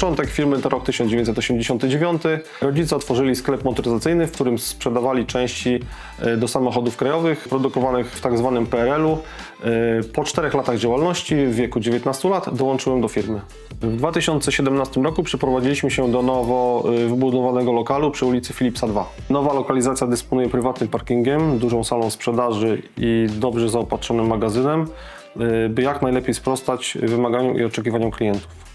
Początek firmy to rok 1989. Rodzice otworzyli sklep motoryzacyjny, w którym sprzedawali części e, do samochodów krajowych produkowanych w tak zwanym PRL-u. E, Po czterech latach działalności, w wieku 19 lat, dołączyłem do firmy. W 2017 roku przeprowadziliśmy się do nowo e, wybudowanego lokalu przy ulicy Philipsa 2. Nowa lokalizacja dysponuje prywatnym parkingiem, dużą salą sprzedaży i dobrze zaopatrzonym magazynem, by jak najlepiej sprostać wymaganiom i oczekiwaniom klientów.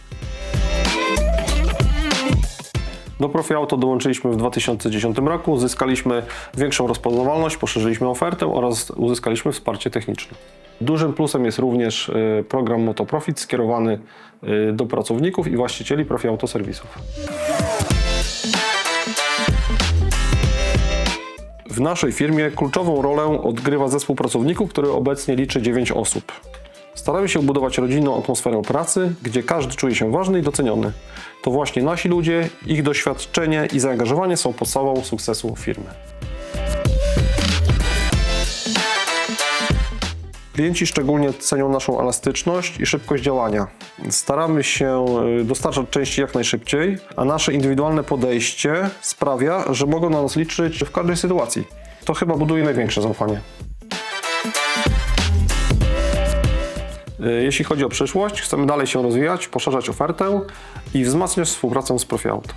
Do Profi Auto dołączyliśmy w 2010 roku, uzyskaliśmy większą rozpoznawalność, poszerzyliśmy ofertę oraz uzyskaliśmy wsparcie techniczne. Dużym plusem jest również e, program Motoprofit skierowany e, do pracowników i właścicieli Profi Auto serwisów. W naszej firmie kluczową rolę odgrywa zespół pracowników, który obecnie liczy 9 osób. Staramy się budować rodzinną atmosferę pracy, gdzie każdy czuje się ważny i doceniony. To właśnie nasi ludzie, ich doświadczenie i zaangażowanie są podstawą sukcesu firmy. Klienci szczególnie cenią naszą elastyczność i szybkość działania. Staramy się y, dostarczać części jak najszybciej, a nasze indywidualne podejście sprawia, że mogą na nas liczyć w każdej sytuacji. To chyba buduje największe zaufanie. Jeśli chodzi o przyszłość, chcemy dalej się rozwijać, poszerzać ofertę i wzmacniać współpracę z Profi Auto.